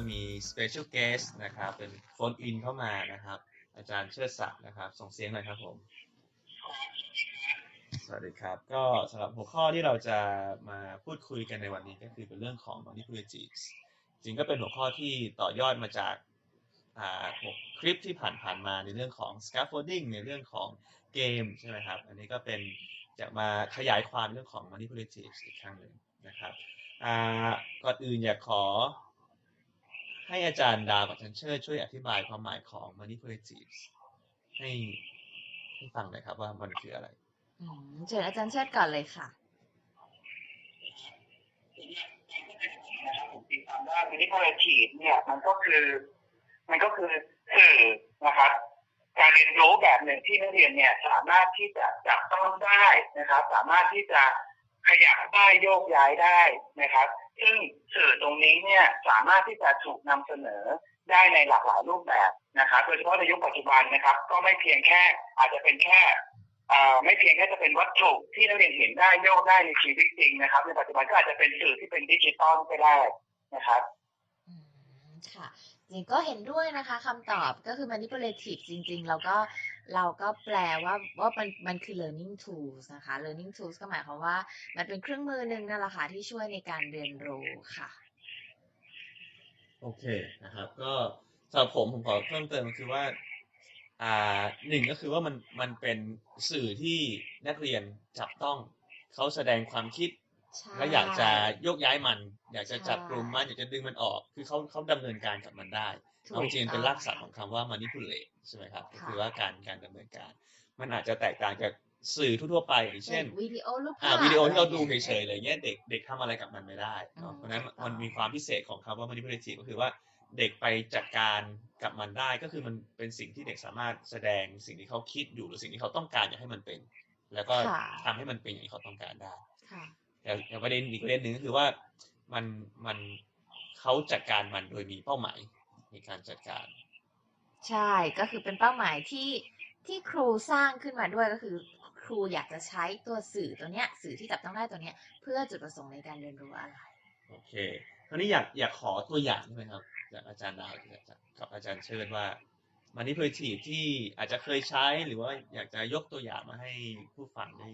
แล้วก็วันนี้เรามี special guest นะครับ เป็นโฟนอินเข้ามานะครับ อาจารย์เชิดศักดิ์นะครับ ส่งเสียงหน่อยครับผม สวัสดีครับ ก็สำหรับหัวข้อที่เราจะมาพูดคุยกันในวันนี้ก็คือเป็นเรื่องของ manipulatives จริงก็เป็นหัวข้อที่ต่อยอดมาจากอ่าหัวคลิปที่ผ่านๆมาในเรื่องของ scaffolding ในเรื่องของเกมใช่ไหมครับ อันนี้ก็เป็นจะมาขยายความเรื่องของ manipulatives อีกครั้งหนึ่งนะครับอ่าก่อนอื่นอยากขอ ให้อาจารย์ดาวกับอาจารย์เชิดช่วยอธิบายความหมายของ manipulatives ให้ให้ฟังหน่อยครับว่ามันคืออะไรอืมเชิญอาจารย์เชิดก่อนเลยค่ะผมตีความว่า manipulative เนี่ย มันก็คือ มันก็คือสื่อนะครับการเรียนรู้แบบหนึ่งที่นักเรียนเนี่ยสามารถที่จะจับต้องได้นะครับ สามารถที่จะขยับได้โยกย้ายได้นะครับซึ่งสื่อตรงนี้เนี่ยสามารถที่จะถูกนำเสนอได้ในหลากหลายรูปแบบนะครับโดยเฉพาะในยุคปัจจุบันนะครับ ก็ไม่เพียงแค่อาจจะเป็นแค่อ่าไม่เพียงแค่จะเป็นวัตถุที่นักเรียนเห็นได้โยกได้ในชีวิตจริงนะครับ ในปัจจุบันก็อาจจะเป็นสื่อที่เป็นดิจิตอลก็ได้นะครับค่ะจริงก็เห็นด้วยนะคะคำตอบก็คือ manipulative จริงๆเราก็ เราก็แปลว่าว่ามันมันคือ learning tools นะคะ learning tools ก็หมายความว่ามันเป็นเครื่องมือหนึ่งนั่นแหละค่ะที่ช่วยในการเรียนรู้ค่ะ โอเคนะครับ ก็สำหรับผมผมขอเพิ่มเติมคือว่าอ่าหนึ่งก็คือว่ามันมันเป็นสื่อที่นักเรียนจับต้องเขาแสดงความคิด และอยากจะโยกย้ายมัน อยากจะจับใช่กลุ่มมันอยากจะดึงมันออก คือเขาเขาดำเนินการกับมันได้ถูกเอาจริงๆเป็นต้องรากศัพท์ของคำว่า manipulate ใช่ไหมครับก็ค่ะคือว่าการการดำเนินการ มันอาจจะแตกต่างจากสื่อทั่วๆไปอย่างเช่นวิดีโอรูปอ่าภาพวิดีโอที่เราดูอะเฉไอยๆอะไรเงี้ยเด็กเด็กทำอะไรกับมันไม่ได้เนอะอืมเพราะฉะนั้นถูกต้องมันมีความพิเศษของคำว่า manipulative ก็คือว่าเด็กไปจัดการกับมันได้ก็คือมันเป็นสิ่งที่เด็กสามารถแสดงสิ่งที่เขาคิดอยู่หรือสิ่งที่เขาต้องการอยากให้มันเป็น แล้วก็ค่ะทำให้มันเป็นอย่างที่เขาต้องการได้ ค่ะแต่แต่ประเด็นอีกประเด็นหนึ่งก็คือว่ามันมันเขาจัดการมันโดยมีเป้าหมายในการจัดการ ใช่ก็คือเป็นเป้าหมายที่ที่ครูสร้างขึ้นมาด้วยก็คือ ครูอยากจะใช้ตัวสื่อตัวเนี้ย สื่อที่จับต้องได้ตัวเนี้ย เพื่อจุดประสงค์ในการเรียนรู้อะไรโอเคคราวนี้อยากอยากขอตัวอย่างใช่ไหมครับจากอาจารย์ดาวกับอาจารย์เชิดว่า manipulative ที่อาจจะเคยใช้หรือว่าอยากจะยกตัวอย่างมาให้ผู้ฟังได้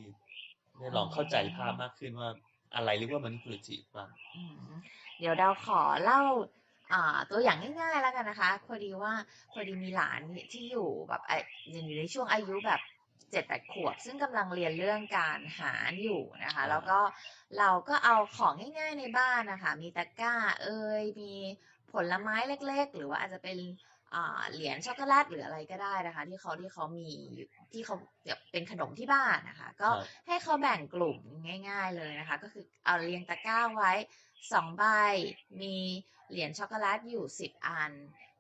ได้ลองเข้าใจภาพมากขึ้นว่าอะไรเรียกว่า manipulative บ้างอืมเดี๋ยวเราขอเล่าอ่าตัวอย่างง่ายๆแล้วกันนะคะ พอดีว่าพอดีมีหลานที่อยู่แบบอะอยู่ในช่วงอายุแบบเจ็ดแปดขวบ ซึ่งกำลังเรียนเรื่องการหารอยู่นะคะ แล้วก็เราก็เอาของง่ายๆในบ้านนะคะ มีตะกร้า เอ่ยมีผลไม้เล็ก ๆ หรือว่าอาจจะเป็นอ่า เหรียญช็อกโกแลตหรืออะไรก็ได้นะคะ ที่เขาที่เขามีอยู่ที่เขาแบบเป็นขนมที่บ้านนะคะ ก็ครับให้เขาแบ่งกลุ่มง่าย ๆเลยนะคะ ก็คือเอาเรียงตะกร้าไว้สองใบมีเหรียญช็อกโกแลตอยู่สิบอัน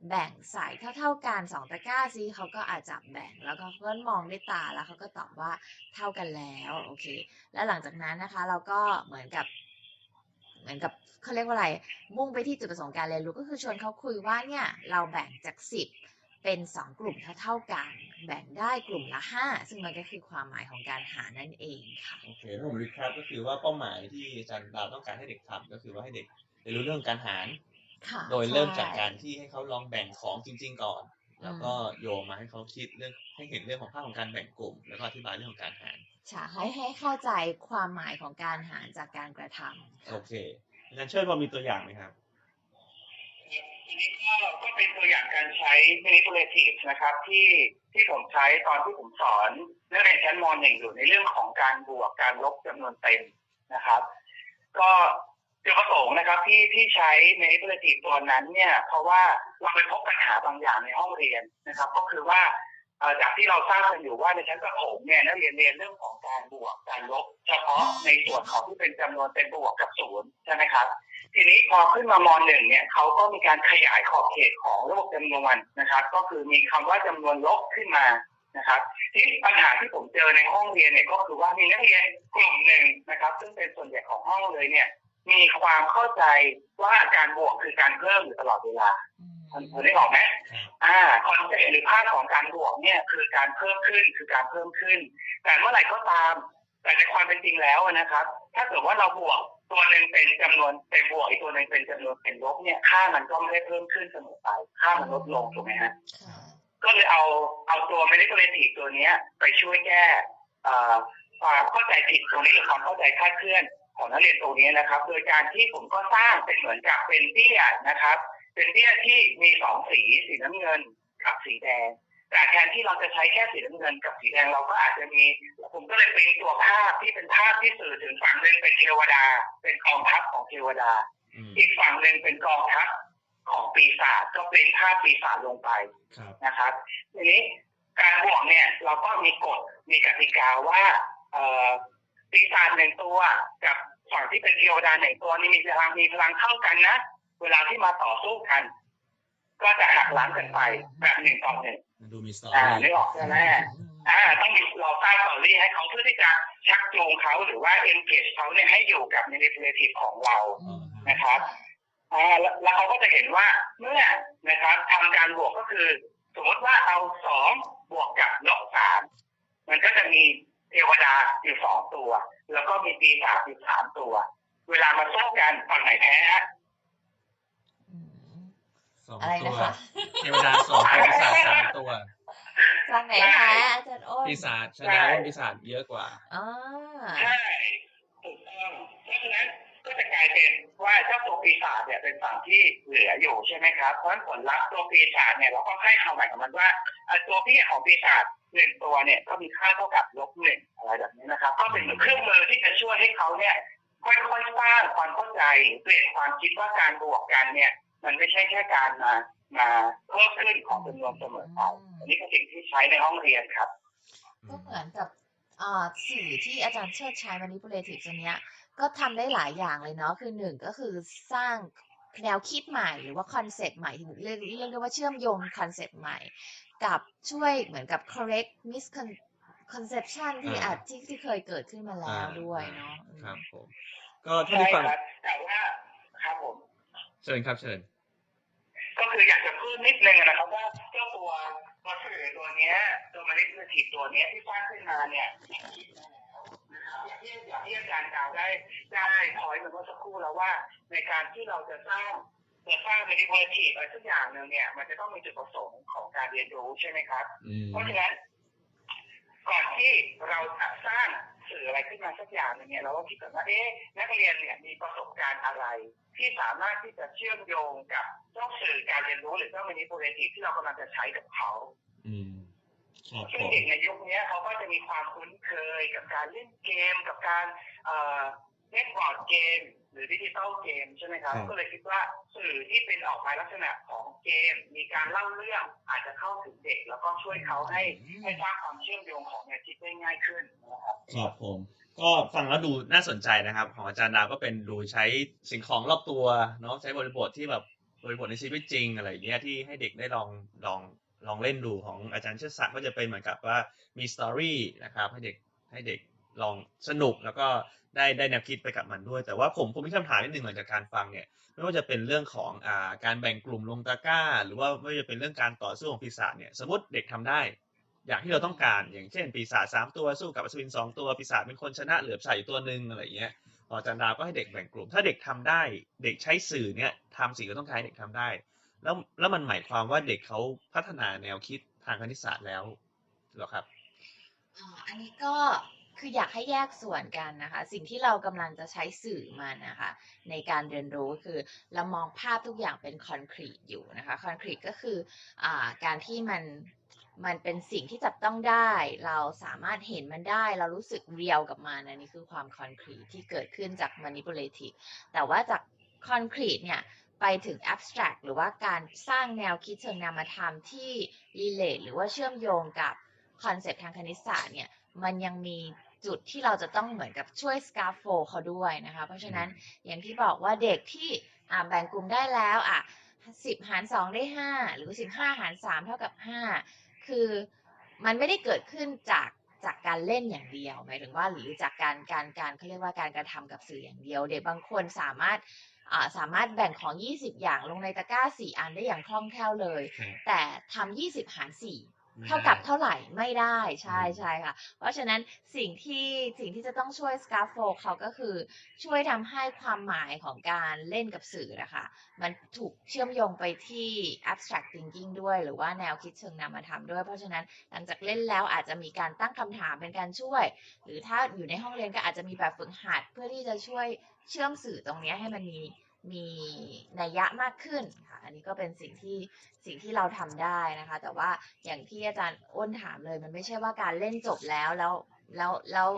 แบ่งใส่เท่าๆกันสองตะกร้าซิเขาก็อาจจับแบ่งแล้วก็เขาก็มองด้วยตาแล้วเขาก็ตอบว่าเท่ากันแล้วโอเค แล้วหลังจากนั้นนะคะ เราก็เหมือนกับ เหมือนกับเขาเรียกว่าอะไร มุ่งไปที่จุดประสงค์การเรียนรู้ก็คือชวนเขาคุยว่าเนี่ยเราแบ่งจากสิบเป็นสองกลุ่มเท่าๆกัน แบ่งได้กลุ่มละห้าซึ่งมันก็คือความหมายของการหารนั่นเองค่ะโอเคถ้าผมรีแคปก็คือว่าเป้าหมายที่อาจารย์ดาวต้องการให้เด็กทำก็คือว่าให้เด็กเรียนรู้เรื่องการหารค่ะโดยเริ่มใช่จากการที่ให้เขาลองแบ่งของจริง ๆ ก่อน แล้วก็โยงมาให้เขาคิดเรื่องให้เห็นเรื่องของภาพของการแบ่งกลุ่ม แล้วก็อธิบายเรื่องของการหาร ใช่ให้ให้เข้าใจความหมายของการหารจากการกระทำโอเคอาจารย์เชิดพอมีตัวอย่างไหมครับอันนี้ก็ก็เป็นตัวอย่างการใช้ manipulative นะครับ ที่ที่ผมใช้ตอนที่ผมสอนนักเรียนชั้นม .1 อยู่ในเรื่องของการบวกการลบจำนวนเต็มนะครับ ก็จุดประสงค์นะครับที่ที่ใช้ manipulative ตัวนั้นเนี่ย เพราะว่าเราไปพบปัญหาบางอย่างในห้องเรียนนะครับ ก็คือว่าเอ่อ จากที่เราทราบกันอยู่ว่าในชั้นประถมเนี่ยนักเรียนเรียนเรื่องของการบวกการลบเฉพาะในส่วนของที่เป็นจำนวนเป็นบวกกับศูนย์ใช่ไหมครับ ทีนี้พอขึ้นมามหนึ่งเนี่ยเขาก็มีการขยายขอบเขตของระบบจำนวนนะครับ ก็คือมีคำว่าจำนวนลบขึ้นมานะครับที่ปัญหาที่ผมเจอในห้องเรียนเนี่ยก็คือว่ามีนักเรียนกลุ่มหนึ่งนะครับ ซึ่งเป็นส่วนใหญ่ของห้องเลยเนี่ย มีความเข้าใจว่าการบวกคือการเพิ่มอยู่ตลอดเวลา อืมคุณคุณได้ออกไหมอ่าคอนเซ็ปต์หรือภาพของการบวกเนี่ยคือการเพิ่มขึ้นคือการเพิ่มขึ้น แต่เมื่อไหร่ก็ตาม แต่ในความเป็นจริงแล้วนะครับ ถ้าเกิดว่าเราบวกตัวหนึ่งเป็นจำนวนเป็นบวกอีกตัวหนึ่งเป็นจำนวนเป็นลบเนี่ยค่ามันก็ไม่ได้เพิ่มขึ้นเสมอไป ค่ามันลดลงถูกไหมฮะก็เลยเอาเอาตัว manipulative ตัวเนี้ย ไปช่วยแก้ความเข้าใจผิดตรงนี้หรือความเข้าใจคลาดเคลื่อนของนักเรียนตรงนี้นะครับ โดยการที่ผมก็สร้างเป็นเหมือนกับเป็นเตี้ยนะครับ เป็นเตี้ยที่มีสองสีสีน้ำเงินกับสีแดง แต่แทนที่เราจะใช้แค่สีน้ำเงินกับสีแดงเราก็อาจจะมี ผมก็เลยเป็นตัวภาพที่เป็นภาพที่สื่อถึงฝั่งหนึ่งเป็นเทวดา เป็นกองทัพของเทวดาอืมอีกฝั่งหนึ่งเป็นกองทัพของปีศาจก็เป็นภาพปีศาจลงไปครับนะครับทีนี้การบวกเนี่ยเราก็มีกฎมีกติกาว่าเอ่อปีศาจหนึ่งตัวกับฝั่งที่เป็นเทวดาหนึ่งตัวนี่มีพลังมีพลังเท่ากันนะ เวลาที่มาต่อสู้กัน ก็จะหักล้างกันไปแบบหนึ่งต่อหนึ่งมันดูมีสตออ่ารี่นึกออกใช่ไหมอ่าต้องมีเราสร้างสตอรี่ให้เขาเพื่อที่จะชักจูงเขาหรือว่า engage เขาเนี่ยให้อยู่กับ manipulative ของเราอืมนะครับอ่าแล้วแล้วเขาก็จะเห็นว่าเมื่อนะครับทำการบวกก็คือ สมมติว่าเอาสองบวกกับลบสามมันก็จะมีเทวดาอยู่สองตัว แล้วก็มีปีศาจอยู่สามตัว เวลามาสู้กันฝั่งไหนแพ้ฮะอืม สองอะไรตันะวคะ เทวดาสองตัวปีศาจสามตัวฟังไหนคะอาจารย์อ้นปีศาจชนะว่าปีศาจเยอะกว่า อ๋อใช่ถูกต้องเพราะฉะนั้นก็จะกลายเป็นว่าเจ้าตัวปีศาจเนี่ยเป็นฝั่งที่เหลืออยู่ใช่ไหมครับเพราะฉะนั้นผลลัพธ์ตัวปีศาจเนี่ยเราก็ให้ความหมายกับมันว่าเอ่อตัวพี่ของปีศาจหนึ่งตัวเนี่ยก็มีค่าเท่ากับลบหนึ่งอะไรแบบนี้นะครับ ก็เป็นเหมือนเครื่องมือที่จะช่วยให้เขาเนี่ยค่อยๆสร้างความเข้าใจเปลี่ยนความคิดว่าการบวกกันเนี่ย มันไม่ใช่แค่การมามาเพิ่มขึ้นของจำนวนเสมอไปอันนี้คือสิ่งที่ใช้ในห้องเรียนครับ ก็เหมือนกับอ่าสื่อที่อาจารย์เชิดใช้ manipulative ตัวเนี้ย ก็ทำได้หลายอย่างเลยเนาะคือหนึ่งก็คือสร้างแนวคิดใหม่หรือว่าคอนเซปต์ใหม่เรียกเรียกได้ว่าเชื่อมโยงคอนเซปต์ใหม่ กับช่วยเหมือนกับ correct misconception ที่อ่าอาจที่ที่เคยเกิดขึ้นมาแล้วด้วยเนาะอืมครับผมก็เท่าใช่ที่ฟังครับแต่ว่าครับผมเชิญครับเชิญ ก็คืออยากจะเพิ่มนิดนึงนะครับว่าเจ้าตัวตัวสื่อตัวเนี้ย ตัวมานิพ a t i v e ตัวเนี้ยที่สร้างขึ้นมาเนี่ยคิดมาแล้วนะครับอย่างที่อย่างที่อาจารย์กล่าวได้ได้พอยต์มาเมื่อสักครู่แล้วว่า ในการที่เราจะสร้างจะสร้าง manipulative อะไรสักอย่างหนึ่งเนี่ย มันจะต้องมีจุดประสงค์ของการเรียนรู้ใช่ไหมครับอืมเพราะฉะนั้นก่อนที่เราจะสร้าง สื่ออะไรขึ้นมาสักอย่างหนึงเนี่ยเราต้องคิดก่อนว่าเอ๊ะนักเรียนเนี่ยมีประสบการณ์อะไร ที่สามารถที่จะเชื่อมโยงกับเจ้าสื่อการเรียนรู้หรือเจ้า manipulative ที่เรากำลังจะใช้กับเขาอืมครับซึ่ผงมเด็กในยุคนี้เขาก็จะมีความคุ้นเคยกับการเล่นเกมกับการเอ่อเล่นบอร์ดเกม หรือดิจิตอลเกมใช่ไหมครับ ก็เลยคิดว่าสื่อที่เป็นออกมาลักษณะของเกม มีการเล่าเรื่องอาจจะเข้าถึงเด็ก แล้วก็ช่วยเขาให้ให้สร้างความเชื่อมโยงของแนวคิดได้ง่ายขึ้นนะครับครับผมก็ฟังแล้วดูน่าสนใจนะครับ ของอาจารย์ดาวก็เป็นดูใช้สิ่งของรอบตัวเนาะใช้บริบทที่แบบบริบทในชีวิตจริงอะไรอย่างเงี้ยที่ให้เด็กได้ลองลองลองเล่นดูของอาจารย์เชิดศักดิ์ก็จะเป็นเหมือนกับว่ามีสตอรี่นะครับให้เด็กให้เด็กลองสนุกแล้วก็ ได้ได้แนวคิดไปกับมันด้วย แต่ว่าผมผมมีคำถามนิดนึงหลังจากการฟังเนี่ยไม่ว่าจะเป็นเรื่องของอ่าการแบ่งกลุ่มลงตะกร้า หรือว่าไม่ว่าจะเป็นเรื่องการต่อสู้ของปีศาจเนี่ยสมมติเด็กทำได้ อย่างที่เราต้องการอย่างเช่น ปีศาจสามตัวสู้กับอัศวินสองตัวปีศาจเป็นคนชนะเหลือบใส่ตัวหนึ่งอะไรอย่างเงี้ยพออาจารย์ดาวก็ให้เด็กแบ่งกลุ่ม ถ้าเด็กทำได้ เด็กใช้สื่อเนี่ยทำสิ่งที่ต้องการเด็กทำได้ แล้วแล้วมันหมายความว่าเด็กเขาพัฒนาแนวคิดทางคณิตศาสตร์แล้วหรอครับอ่าอันนี้ก็ คืออยากให้แยกส่วนกันนะคะ สิ่งที่เรากำลังจะใช้สื่อมันนะคะ ในการเรียนรู้คือเรามองภาพทุกอย่างเป็นคอนกรีตอยู่นะคะคอนกรีตก็คืออการที่มันมันเป็นสิ่งที่จับต้องได้ เราสามารถเห็นมันได้ เรารู้สึกเรียวกับมันอันนี้คือความคอนกรีตที่เกิดขึ้นจาก manipulative แต่ว่าจากคอนกรีตเนี่ยไปถึง abstract หรือว่าการสร้างแนวคิดเชิงนามธรรมที่ relate หรือว่าเชื่อมโยงกับคอนเซปต์ทางคณิตศาสตร์เนี่ย มันยังมีจุดที่เราจะต้องเหมือนกับช่วย scaffold เขาด้วยนะคะ เพราะฉะนั้นอย่างที่บอกว่าเด็กที่อ่าแบ่งกลุ่มได้แล้วอะสิบหารสองได้ห้าหรือสิบห้าหารสามเท่ากับห้าคือมันไม่ได้เกิดขึ้นจากจากการเล่นอย่างเดียวหมายถึงว่าหรือจากการการการเขาเรียกว่าการกระทำกับสื่ออย่างเดียว เด็กบางคนสามารถอ่าสามารถแบ่งของ 20 อย่างลงในตะกร้า 4 อันได้อย่างคล่องแคล่วเลยครับแต่ทำ20 หาร4ไม่ เท่ากับได้เท่าไหร่ไม่ได้ใช่อืมใช่ค่ะ เพราะฉะนั้นสิ่งที่สิ่งที่จะต้องช่วย scaffold เขาก็คือช่วยทำให้ความหมายของการเล่นกับสื่อนะคะ มันถูกเชื่อมโยงไปที่ abstract thinking ด้วยหรือว่าแนวคิดเชิงนามธรรมด้วย เพราะฉะนั้นหลังจากเล่นแล้วอาจจะมีการตั้งคำถามเป็นการช่วย หรือถ้าอยู่ในห้องเรียนก็อาจจะมีแบบฝึกหัดเพื่อที่จะช่วยเชื่อมสื่อตรงเนี้ยให้มันมี มีนัยยะมากขึ้นค่ะอันนี้ก็เป็นสิ่งที่สิ่งที่เราทำได้นะคะ แต่ว่าอย่างที่อาจารย์อ้นถามเลย มันไม่ใช่ว่าการเล่นจบแล้วแล้วแล้วแล้ว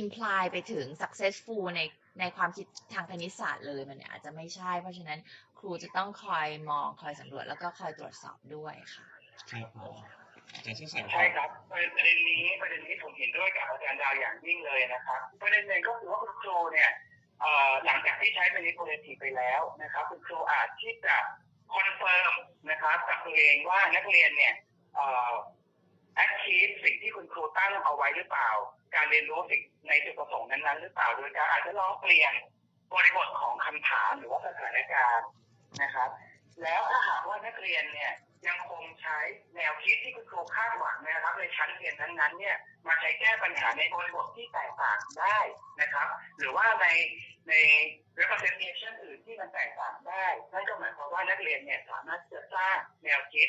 imply ไปถึง successful ในในความคิดทางคณิตศาสตร์เลยมันอาจจะไม่ใช่ เพราะฉะนั้นครูจะต้องคอยมองคอยสำรวจแล้วก็คอยตรวจสอบด้วยค่ะครับผมอาจารย์ชื่อสันใช่ครับประเด็นนี้ประเด็นนี้ผมเห็นด้วยกับอาจารย์ดาวอย่างยิ่งเลยนะครับ ประเด็นหนึ่งก็คือว่าคุณครูเนี่ยเอ่อ หลังจากที่ใช้ manipulative ไปแล้วนะครับคุณครูอาจที่จะคอนเฟิร์มนะครับกับตัวเองว่านักเรียนเนี่ยเอ่อ achieve สิ่งที่คุณครูตั้งเอาไว้หรือเปล่า การเรียนรู้สิ่งในจุดประสงค์นั้นๆหรือเปล่าโดยการอาจจะลองเปลี่ยนบริบทของคำถามหรือว่าสถานการณ์นะครับ แล้วถ้าหากว่านักเรียนเนี่ย ยังคงใช้แนวคิดที่คุณครูคาดหวังนะครับ ในชั้นเรียนนั้นๆเนี่ยมาใช้แก้ปัญหาในบริบทที่แตกต่างได้นะครับ หรือว่าในใน representation อื่นที่มันแตกต่างได้นั่นก็หมายความว่านักเรียนเนี่ยสามารถจะสร้างแนวคิด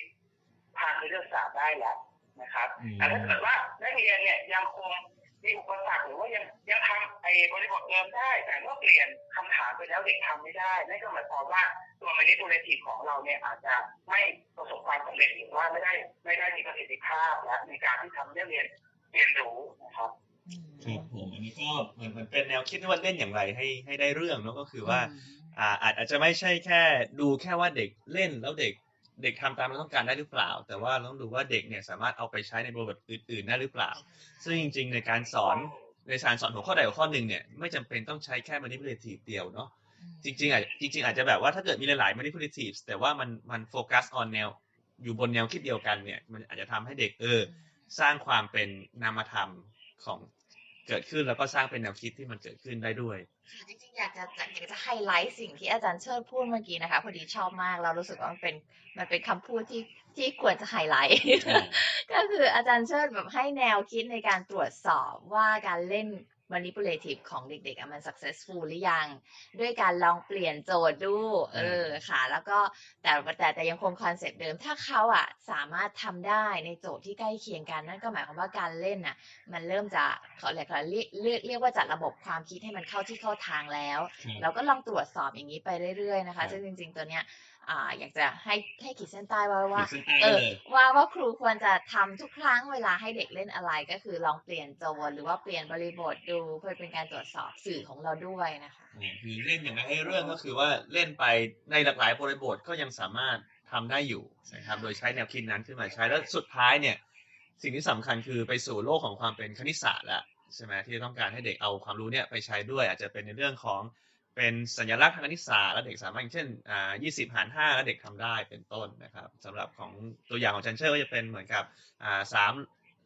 ทางคณิตศาสตร์ได้แล้วนะครับแต่ถ้าเกิดว่านักเรียนเนี่ยยังคง มีอุปสรรคหรือว่ายังยังทำไอ้บริบทเดิมได้ แต่ว่าเปลี่ยนคำถามไปแล้วเด็กทำไม่ได้นั่นก็หมายความว่าตัว manipulative ของเราเนี่ยอาจจะไม่ประสบความสำเร็จหรือว่าไม่ได้ไม่ได้มีประสิทธิภาพและในการที่ทำให้นักเรียนเรียนรู้นะครับครับผมอันนี้ก็เหมือนเหมือนเป็นแนวคิดที่ว่าเล่นอย่างไรให้ให้ได้เรื่องเนอะก็คือว่าอ่าอาจอาจจะไม่ใช่แค่ดูแค่ว่าเด็กเล่นแล้วเด็ก เด็กทำตามเราต้องการได้หรือเปล่า แต่ว่าเราต้องดูว่าเด็กเนี่ยสามารถเอาไปใช้ในบริบทอื่น ๆ ได้หรือเปล่า ซึ่งจริง ๆ ในการสอนในการสอนหัวข้อใดหัวข้อหนึ่งเนี่ยไม่จำเป็นต้องใช้แค่ manipulative เดียวเนาะจริงๆอาจจริง ๆ อาจจะแบบว่าถ้าเกิดมีหลายๆ manipulative แต่ว่ามันมันโฟกัส on แนวอยู่บนแนวคิดเดียวกันเนี่ย มันอาจจะทำให้เด็กเออ สร้างความเป็นนามธรรมของ เกิดขึ้นแล้วก็สร้างเป็นแนวคิดที่มันเกิดขึ้นได้ด้วยค่ะจริงๆอยากจะอยากจะไฮไลท์สิ่งที่อาจารย์เชิดพูดเมื่อกี้นะคะพอดีชอบมากเรารู้สึกว่ามันเป็นมันเป็นคำพูดที่ที่ควรจะไฮไลท์ก็คืออาจารย์เชิดแบบให้แนวคิดในการตรวจสอบว่าการเล่น manipulative ของเด็กๆอะมัน successful หรือยัง ด้วยการลองเปลี่ยนโจทย์ดู เออค่ะ แล้วก็แต่แต่แต่ยังคงคอนเซปต์เดิม ถ้าเขาอะสามารถทำได้ในโจทย์ที่ใกล้เคียงกัน นั่นก็หมายความว่าการเล่นน่ะ มันเริ่มจะเขาเรียกอะไรเรียกเรียกเรียกว่าจัดระบบความคิดให้มันเข้าที่เข้าทางแล้ว เราก็ลองตรวจสอบอย่างนี้ไปเรื่อยๆนะครัคะบซึ่งจริง ๆ ตัวเนี้ย อ่าอยากจะให้ให้ขีดเส้นใต้ไว้ว่าขีดเส้นใต้เออเลยว่าว่าครูควรจะทำทุกครั้งเวลาให้เด็กเล่นอะไรก็คือลองเปลี่ยนโจทย์หรือว่าเปลี่ยนบริบทดูเพื่อเป็นการตรวจสอบสื่อของเราด้วยนะคะอ่าคือเล่นอย่างไรให้เรื่องก็คือว่าเล่นไปในหลากหลายบริบทก็ยังสามารถทำได้อยู่นะครับโดยใช้แนวคิดนั้นขึ้นมาใช้แล้วสุดท้ายเนี่ยสิ่งที่สำคัญคือไปสู่โลกของความเป็นคณิตศาสตร์แล้วใช่ไหมที่ต้องการให้เด็กเอาความรู้เนี่ยไปใช้ด้วย อาจจะเป็นในเรื่องของ เป็นสัญลักษณ์ทางคณิตศาสตร์แล้วเด็กสามารถอย่างเช่นอ่า20 หาร 5 แล้วเด็กทำได้เป็นต้นนะครับสำหรับของตัวอย่างของจันเชอร์ก็จะเป็นเหมือนกับอ่าสาม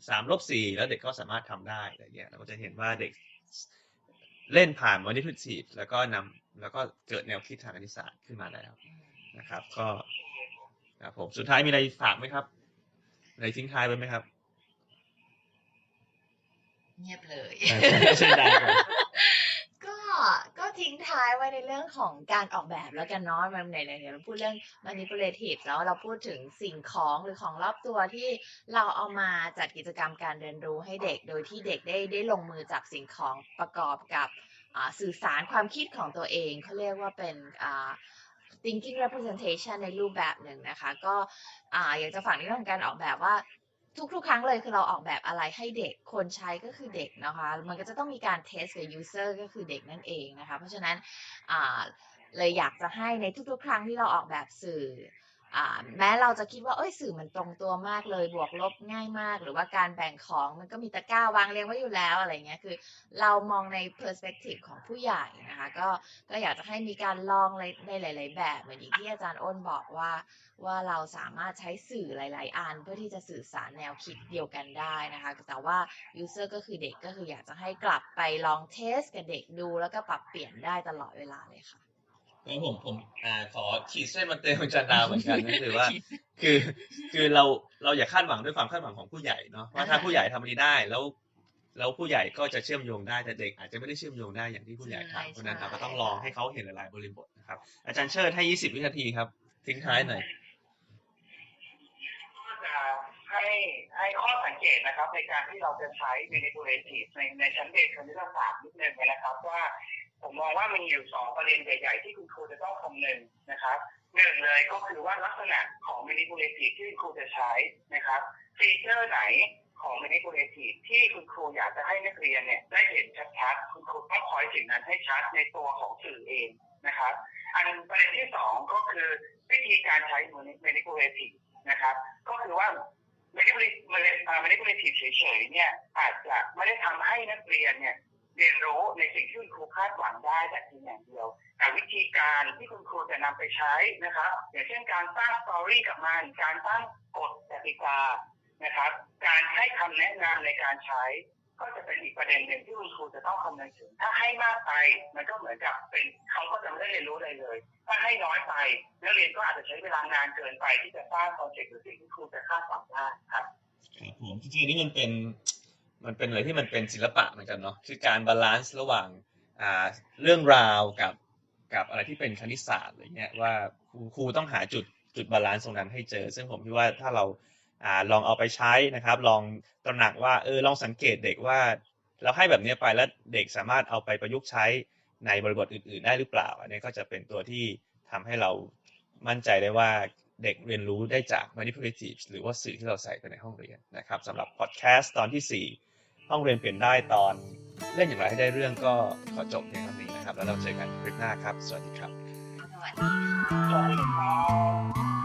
สามลบสี่แล้วเด็กก็สามารถทำได้อะไรเงี้ยเราก็จะเห็นว่าเด็กเล่นผ่าน manipulative แล้วก็นำแล้วก็เกิดแนวคิดทางคณิตศาสตร์ขึ้นมาแล้วนะครับ ก็ครับผมสุดท้ายมีอะไรฝากไหมครับอะไรทิ้งท้ายไว้ไหมครับ เงียบเลยอ่าเชิญได้ครับ ก็ก็ทิ้งท้ายไว้ในเรื่อง ของการออกแบบแล้วกันเนาะมันไหนๆเราพูดเรื่อง manipulative แล้วเราพูดถึงสิ่งของหรือของรอบตัวที่เราเอามาจัดกิจกรรมการเรียนรู้ให้เด็ก โดยที่เด็กได้ได้ลงมือจับสิ่งของประกอบกับสื่อสารความคิดของตัวเองเขาเรียกว่าเป็น thinking representation ในรูปแบบหนึ่งนะคะ ก็ออยากจะฝากในเรื่องของการออกแบบว่า ทุกๆ ครั้งเลยคือเราออกแบบอะไรให้เด็กคนใช้ก็คือเด็กนะคะ มันก็จะต้องมีการเทสกับ user ก็คือเด็กนั่นเองนะคะ เพราะฉะนั้นเลยอยากจะให้ในทุกๆ ครั้งที่เราออกแบบสื่อ แม้เราจะคิดว่าเอ้ยสื่อมันตรงตัวมากเลย บวกลบง่ายมาก หรือว่าการแบ่งของมันก็มีตะกร้าวางเรียงไว้อยู่แล้วอะไรเงี้ยคือ เรามองใน perspective ของผู้ใหญ่นะคะก็ก็อยากจะให้มีการลองในหลาย ๆ แบบเหมือนอย่างที่อาจารย์อ้นบอกว่าว่าเราสามารถใช้สื่อหลาย ๆ อันเพื่อที่จะสื่อสารแนวคิดเดียวกันได้นะคะแต่ว่า user ก็คือเด็กก็คืออยากจะให้กลับไปลองเทสกับเด็กดู แล้วก็ปรับเปลี่ยนได้ตลอดเวลาเลยค่ะ แล้วผมผมอ่าขอขีดเส้นมาเตือนคุณจันดาวเหมือนกันก็คือว่า คือ คือเราเราอย่าคาดหวังด้วยความคาดหวังของผู้ใหญ่เนาะว่าถ้าผู้ใหญ่ทำอันนี้ได้แล้ว แล้วผู้ใหญ่ก็จะเชื่อมโยงได้แต่เด็กอาจจะไม่ได้เชื่อมโยงได้อย่างที่ผู้ใหญ่ทำเพราะฉะนั้นเราก็ต้องลองให้เขาเห็นหลายๆบริบทนะครับ อาจารย์เชิดให้ 20 วินาทีครับ ทิ้งท้ายหน่อยก็จะให้ให้ข้อสังเกตนะครับในการที่เราจะใช้ manipulative ในในชั้นเรียนคณิตศาสตร์นิดนึงนะครับว่า ผมมองว่ามันอยู่สองประเด็นใหญ่ ๆ ที่คุณครูจะต้องคำนึงนะครับหนึ่งเลยก็คือว่าลักษณะของ manipulative ที่คุณครูจะใช้นะครับฟีเจอร์ไหนของ manipulative ที่คุณครูอยากจะให้นักเรียนเนี่ยได้เห็นชัดๆคุณครูต้องคอยสิ่งนั้นให้ชัดในตัวของสื่อเองนะครับ อันประเด็นที่สองก็คือวิธีการใช้ manipulative นะครับ ก็คือว่า manipulative เฉยๆเนี่ยอาจจะไม่ได้ทำให้นักเรียนเนี่ย เรียนรู้ในสิ่งที่คุณครูคาดหวังได้แต่เพียงอย่างเดียว แต่วิธีการที่คุณครูจะนำไปใช้นะครับอย่างเช่นการสร้างสตอรี่กับมันการตั้งกฎกติกานะครับ การให้คำแนะนำในการใช้ ก็จะเป็นอีกประเด็นหนึ่งที่คุณครูจะต้องคำนึงถึง ถ้าให้มากไปมันก็เหมือนกับเป็นเขาก็จะไม่ได้เรียนรู้อะไรเลย ถ้าให้น้อยไปนักเรียนก็อาจจะใช้เวลานานเกินไปที่จะสร้างคอนเซ็ปต์หรือสิ่งที่ครูจะคาดหวังได้ครับครับผมจริงๆนี่มันเป็น มันเป็นอะไรที่มันเป็นศิลปะเหมือนกันเนาะคือการบาลานซ์ระหว่างอ่าเรื่องราวกับกับอะไรที่เป็นคณิตศาสตร์อะไรเงี้ยว่าครูครูต้องหาจุดจุดบาลานซ์ตรงนั้นให้เจอ ซึ่งผมคิดว่าถ้าเราอ่าลองเอาไปใช้นะครับ ลองตระหนักว่าเออลองสังเกตเด็กว่า เราให้แบบนี้ไปแล้วเด็กสามารถเอาไปประยุกต์ใช้ในบริบทอื่น ๆ ได้หรือเปล่า อันนี้ก็จะเป็นตัวที่ทำให้เรามั่นใจได้ว่าเด็กเรียนรู้ได้จาก manipulative หรือว่าสื่อที่เราใส่ไปในห้องเรียนนะครับสำหรับพอดแคสต์ตอนที่ 4 ห้องเรียนเปลี่ยนได้ตอนเล่นอย่างไรให้ได้เรื่องก็ขอจบเพียงเท่านี้นะครับ แล้วเราเจอกันคลิปหน้าครับ สวัสดีครับ สวัสดีค่ะ